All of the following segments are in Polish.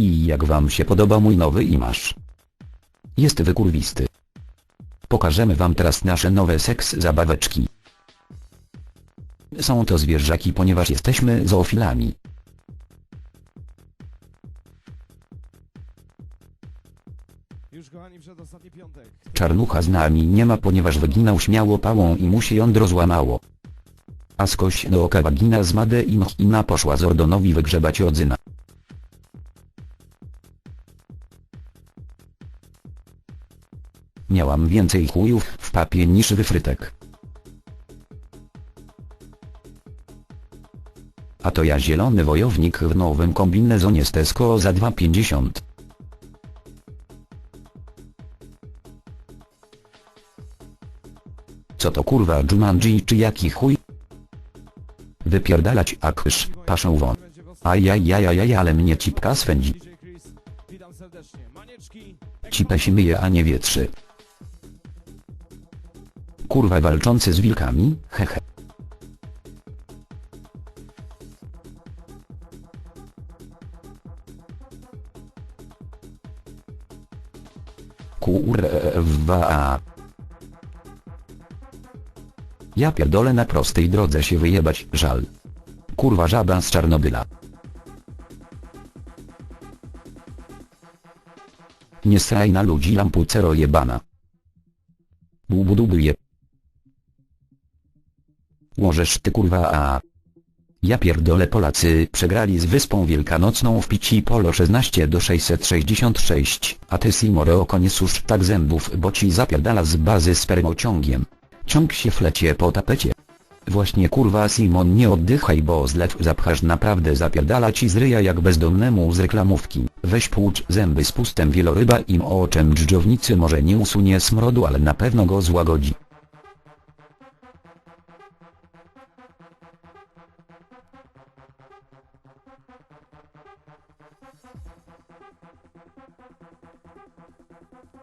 I jak wam się podoba mój nowy imaż? Jest wykurwisty. Pokażemy wam teraz nasze nowe seks zabaweczki. Są to zwierzaki ponieważ jesteśmy zoofilami. Już kochani, przedostatni piątek. Czarnucha z nami nie ma ponieważ wyginał śmiało pałą i mu się jądro złamało. A skoś do oka wagina z Made i Mchina poszła Zordonowi wygrzebać odzyna. Miałam więcej chujów w papie niż wyfrytek. A to ja zielony wojownik w nowym kombinezonie z Tesco za 2,50. Co to kurwa Jumanji czy jaki chuj? Wypierdalać akwysz, paszę won. Ajajajajaj ale mnie cipka swędzi. Cipę się myje a nie wietrzy. Kurwa walczący z wilkami, hehe. Kurwa. Ja pierdolę na prostej drodze się wyjebać, żal. Kurwa żaba z Czarnobyla. Nie sraj na ludzi lampucero jebana. Bubudubuję. Łożesz ty kurwa a. Ja pierdolę Polacy przegrali z Wyspą Wielkanocną w pici polo 16 do 666, a ty Simoro oko nie susz tak zębów bo ci zapierdala z bazy spermociągiem. Ciąg się flecie po tapecie. Właśnie kurwa Simon nie oddychaj bo zlew zapchasz naprawdę zapierdala ci z ryja jak bezdomnemu z reklamówki. Weź płucz zęby z pustem wieloryba im oczem dżdżownicy może nie usunie smrodu ale na pewno go złagodzi.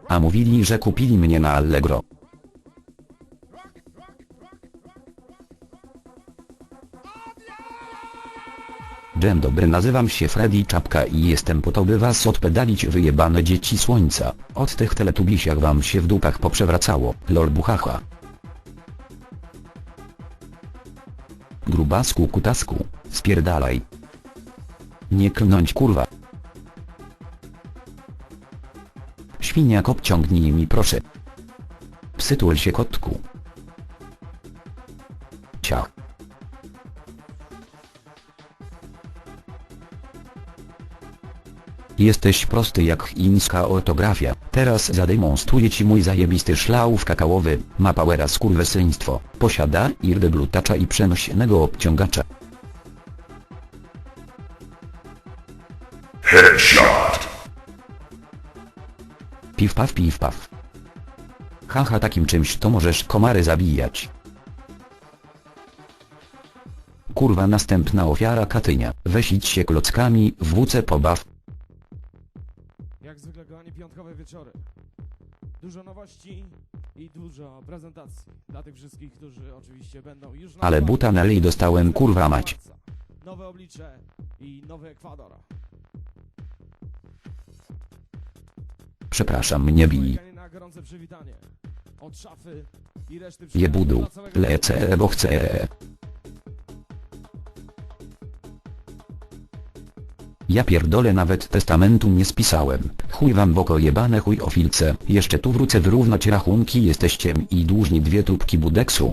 A mówili że kupili mnie na Allegro. Dzień dobry nazywam się Freddy Czapka i jestem po to by was odpedalić wyjebane dzieci słońca. Od tych teletubisiach wam się w dupach poprzewracało, lol buchacha. Grubasku kutasku, spierdalaj. Nie klnąć kurwa. Świniak obciągnij mi proszę. Psytul się kotku. Ciach. Jesteś prosty jak chińska ortografia. Teraz zademonstruję ci mój zajebisty szlauf kakaowy. Ma powera skurwysyństwo. Posiada irdę glutacza i przenośnego obciągacza. Piw paw piw paw. Haha takim czymś to możesz komary zabijać. Kurwa następna ofiara Katynia. Weź idź się klockami w wódce pobaw. jak zwykle kochani, piątkowe wieczory. Dużo nowości i dużo prezentacji. Dla tych wszystkich, którzy oczywiście będą już na Ale buta na lej dostałem kurwa mać. Nowe oblicze i nowy Ekwador. Przepraszam nie bij. Dla całego Lecę bo chcę. Ja pierdolę nawet testamentu nie spisałem. Chuj wam w oko jebane chuj o filce. Jeszcze tu wrócę wyrównać rachunki jesteście i dłużni dwie tubki budeksu.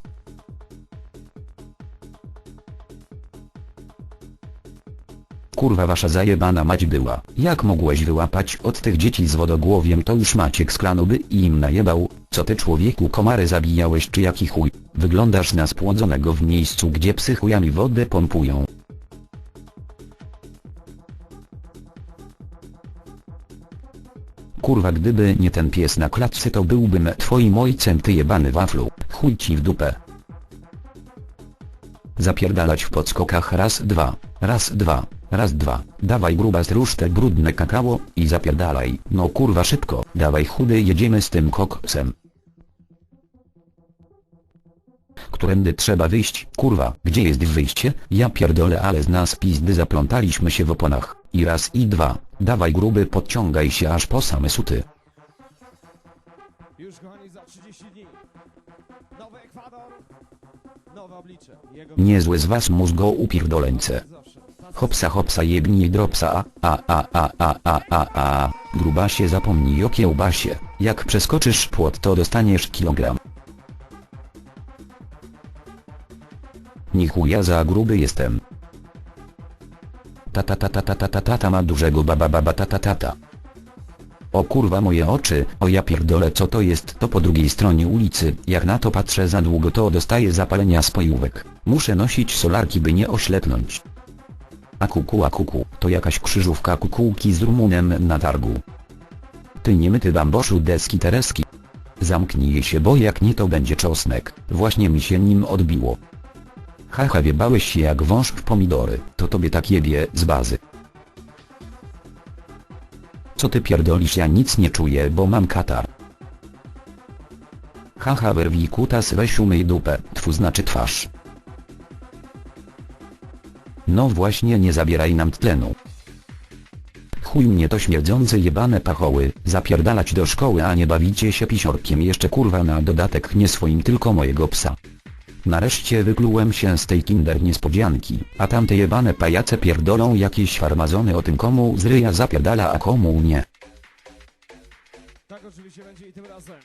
Kurwa wasza zajebana mać była. Jak mogłeś wyłapać od tych dzieci z wodogłowiem to już Maciek z klanoby i im najebał. Co ty człowieku komary zabijałeś czy jaki chuj? Wyglądasz na spłodzonego w miejscu gdzie psy chujami wodę pompują. Kurwa gdyby nie ten pies na klatce to byłbym twoim ojcem ty jebany waflu. Chuj ci w dupę. Zapierdalać w podskokach raz dwa, raz dwa, raz dwa, dawaj gruba zrusz te brudne kakao i zapierdalaj, no kurwa szybko, dawaj chudy jedziemy z tym koksem. Którędy trzeba wyjść, kurwa, gdzie jest wyjście, ja pierdolę ale z nas pizdy zaplątaliśmy się w oponach, i raz i dwa, Dawaj gruby podciągaj się aż po same suty. Już kochani za 30 dni. Nowy Ekwador. Nowe oblicze. Jego Niezłe z was mózgo upierdoleńce. zawsze. Hopsa hopsa jebnij dropsa a a a a a a a Grubasie zapomnij o kiełbasie. Jak przeskoczysz płot to dostaniesz kilogram. Ni chuja za gruby jestem. Tata tata tata tata tata ma dużego baba baba tata tata. O kurwa moje oczy, o ja pierdolę co to jest to po drugiej stronie ulicy, jak na to patrzę za długo to dostaję zapalenia spojówek. Muszę nosić solarki by nie oślepnąć. A kuku a kuku, to jakaś krzyżówka kukułki z Rumunem na targu. Ty niemyty bamboszu deski tereski. Zamknij się bo jak nie to będzie czosnek, właśnie mi się nim odbiło. Haha wiebałeś się jak wąż w pomidory, to tobie tak jebie z bazy. Co ty pierdolisz ja nic nie czuję bo mam katar. Haha werwij kutas weź umyj dupę, twu znaczy twarz. No właśnie nie zabieraj nam tlenu. Chuj mnie to śmierdzące jebane pachoły, zapierdalać do szkoły a nie bawicie się pisiorkiem jeszcze kurwa na dodatek nie swoim tylko mojego psa. Nareszcie wyklułem się z tej kinder niespodzianki, a tamte jebane pajace pierdolą jakieś farmazony o tym komu z ryja zapierdala a komu nie. Tak oczywiście będzie i tym razem.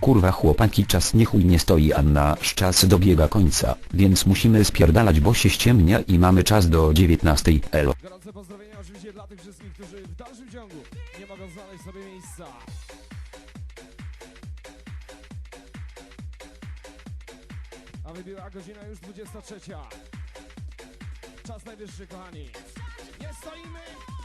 Kurwa chłopaki czas nie chuj nie stoi a nasz czas dobiega końca, więc musimy spierdalać bo się ściemnia i mamy czas do 19 elo. Tych wszystkich, którzy w dalszym ciągu nie mogą znaleźć sobie miejsca. A wybiła godzina już 23. Czas najwyższy, kochani. Nie stoimy!